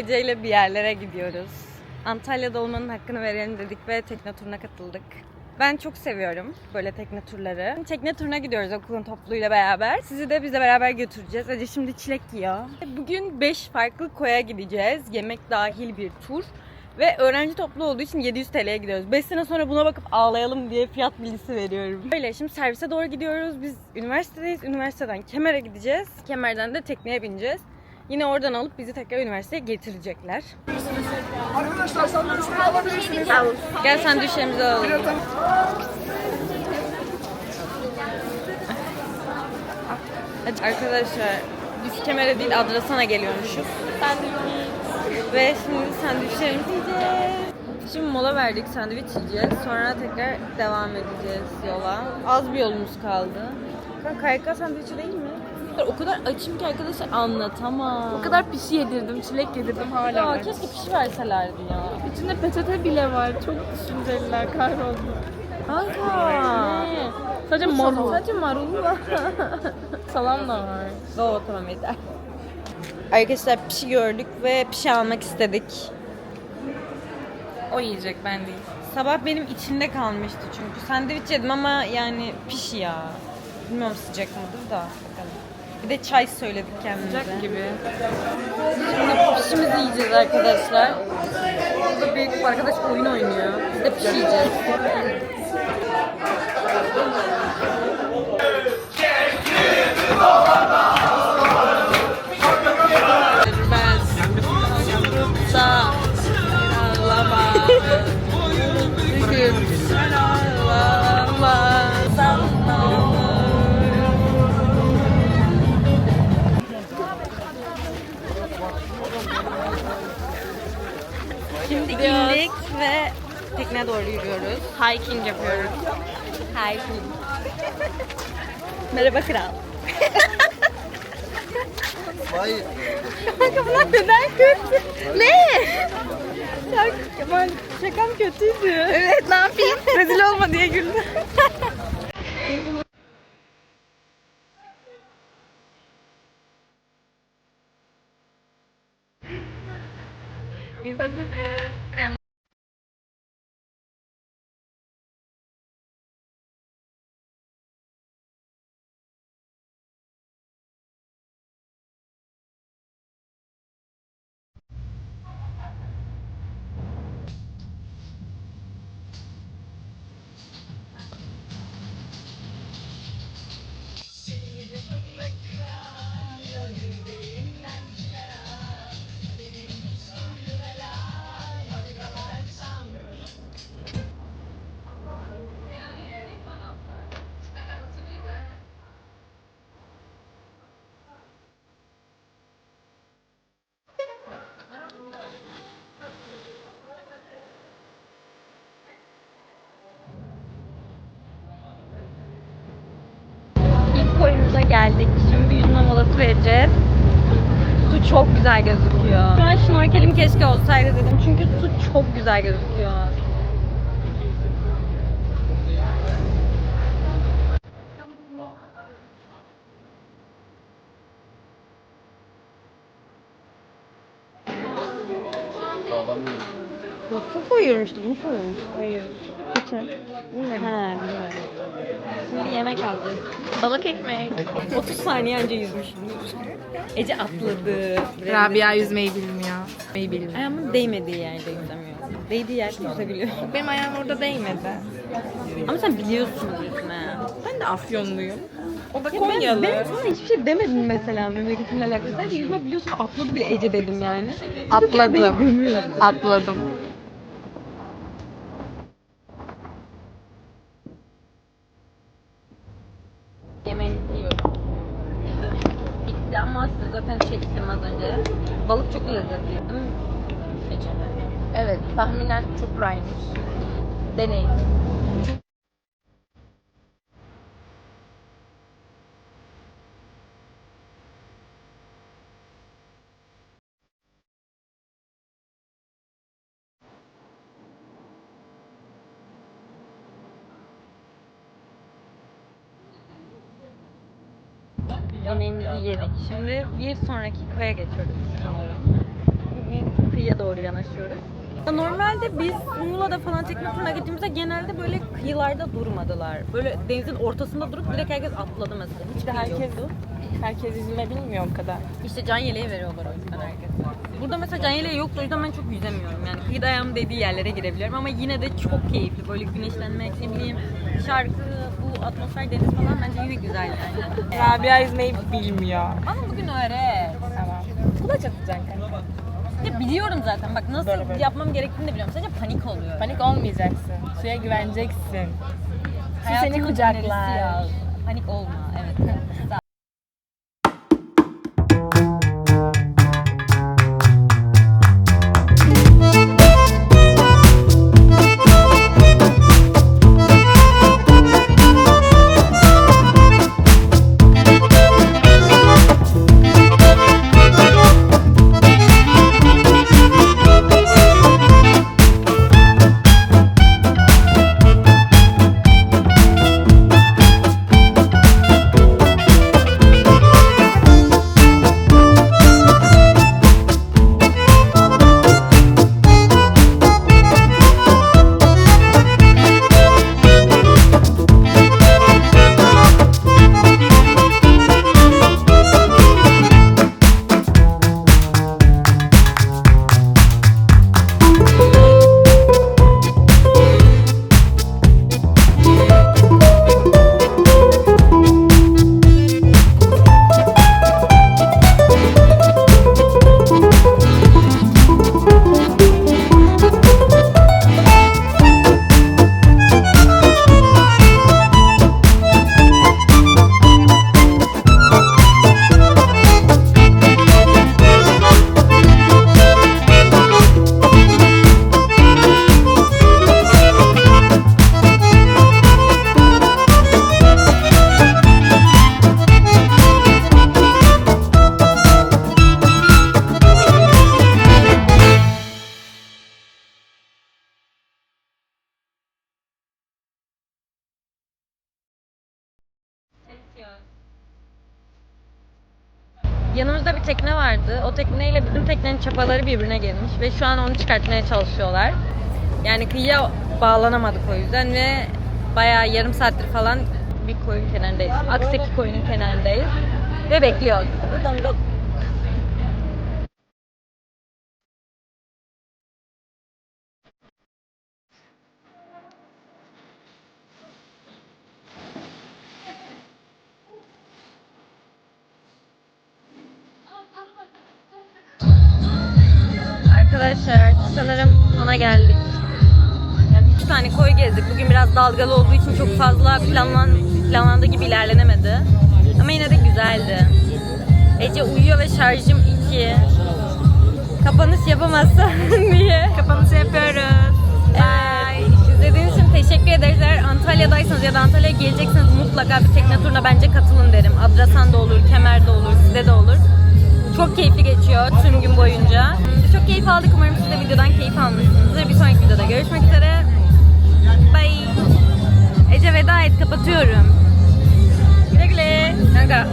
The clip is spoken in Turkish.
Ece ile bir yerlere gidiyoruz. Antalya'da olmanın hakkını verelim dedik ve tekne turuna katıldık. Ben çok seviyorum böyle tekne turları. Tekne turuna gidiyoruz okulun topluluğuyla beraber. Sizi de bizle beraber götüreceğiz. Ece şimdi çilek yiyor. Bugün 5 farklı koya gideceğiz. Yemek dahil bir tur. Ve öğrenci toplu olduğu için 700 TL'ye gidiyoruz. 5 sene sonra buna bakıp ağlayalım diye fiyat bilgisi veriyorum. Böyle şimdi servise doğru gidiyoruz. Biz üniversitedeyiz. Üniversiteden Kemer'e gideceğiz. Kemer'den de tekneye bineceğiz. Yine oradan alıp bizi tekrar üniversiteye getirecekler. Arkadaşlar sandviçleri alabilirsiniz. Gel sandviçlerimizi alalım. Arkadaşlar biz Kemer'e değil Adrasan'a geliyormuşuz. Ve şimdi sandviçlerimizi yiyeceğiz. Şimdi mola verdik sandviç yiyeceğiz. Sonra tekrar devam edeceğiz yola. Az bir yolumuz kaldı. Kanka KYK sandviçi değil mi? O kadar açım ki arkadaşlar anlatamam. O kadar pişi yedirdim, çilek yedirdim hala. ya var. keşke pişi verselerdi ya. İçinde peçete bile var. Çok düşünceliler, kahroldu. Kanka. Ne? Sadece marul. Sadece marul var. Salam da var. Oo tamam yeter. Arkadaşlar pişi gördük ve pişi almak istedik. O yiyecek, ben değil. Sabah benim içimde kalmıştı çünkü. Sandviç yedim ama yani pişi ya. Bilmiyorum sıcak mıdır da bakalım. Bir de çay söyledik kendimize. Sıcak gibi. Şimdi pişimizi yiyeceğiz arkadaşlar. Burada büyük bir arkadaş oyun oynuyor. Biz de pişi tekneye doğru yürüyoruz. Hiking yapıyoruz. Hiking. Merhaba kral. Hayır. Kanka bunlar neden kötü? Ne? Ya Kemal şakam kötüydü. Evet ne yapayım? Rezil olma diye güldüm. İlk koyumuza geldik. Şimdi yüzme molası vereceğiz. Su çok güzel gözüküyor. Şu an şnorkelim keşke olsaydı dedim. Çünkü su çok güzel gözüküyor. Su koyuyormuştu. Bunu koyuyormuş. Hayır. Hiç. Ha, bilmiyorum. Şimdi yemek aldık. Balık ekmek. 30 saniye önce yüzmüşüm. Ece atladı. Rabia yüzmeyi bilmiyor. Yüzmeyi bilmiyor. Ayağımın değmediği yerde yüzemiyor. Değdiği yerde yüzebiliyor. Benim ayağım orada değmedi. Ama sen biliyorsun yüzme. Ben de Afyonluyum. O da Ya ben, Konyalı. ben sana hiçbir şey demedim mesela memleketimle alakalı. Sadece yüzme biliyorsun atladı bile Ece dedim yani. Atladım. Atladım. Yemeğinizi yiyorum. Bitti ama size zaten çektim az önce. Balık çok lezzetli. Değil mi? Ece. Tahminen çupraymış. Deneyin. Yemeğimizi yedik. Şimdi bir sonraki koya geçiyoruz sanırım. kıyıya doğru yanaşıyoruz. Ya Normalde biz Muğla'da falan tekne turuna gittiğimizde genelde böyle kıyılarda durmadılar. Böyle denizin ortasında durup direkt herkes atladı mesela. Hiç İşte herkes herkes herkes yüzme bilmiyor o kadar. işte can yeleği veriyorlar o yüzden herkese. Burada mesela can yeleği yoktu o yüzden ben çok yüzemiyorum. Yani kıyıda ayağım dediği yerlere girebiliyorum ama yine de çok keyifli. Böyle güneşlenmek, ne bileyim şarkı, bu atmosfer deniz falan bence yine güzel yani. Rabia yüzmeyi bilmiyor. Ama bugün öğret. Tamam. Kulaç atacaksın kanka. Ya biliyorum zaten bak nasıl Böyle böyle. yapmam gerektiğini de biliyorum. Sadece panik oluyor. Panik olmayacaksın. Suya güveneceksin. Su seni Hayatımın kucaklar. ya. Panik olma evet. Sağ- vardı. O tekneyle bizim teknenin çapaları birbirine girmiş ve şu an onu çıkartmaya çalışıyorlar. Yani kıyıya bağlanamadık o yüzden ve bayağı yarım saattir falan bir koyun kenarındayız. Akseki koyunun kenarındayız ve bekliyoruz. Arkadaşlar sanırım sona geldik. Yani üç tane koy gezdik. Bugün biraz dalgalı olduğu için çok fazla planlan, planlandığı gibi ilerlenemedi. Ama yine de güzeldi. Ece uyuyor ve şarjım 2. Kapanış yapamazsın diye. Kapanışı yapıyoruz. Bye. İzlediğiniz için teşekkür ederiz. Eğer Antalya'daysanız ya da Antalya'ya gelecekseniz mutlaka bir tekne turuna bence katılın derim. Adrasan'da olur, Kemer'de olur, sizde de olur. Çok keyifli geçiyor tüm gün boyunca. Çok keyif aldık. Umarım siz de videodan keyif almışsınızdır. Bir sonraki videoda görüşmek üzere. Bye. Ece veda et. Kapatıyorum. Güle güle. Kanka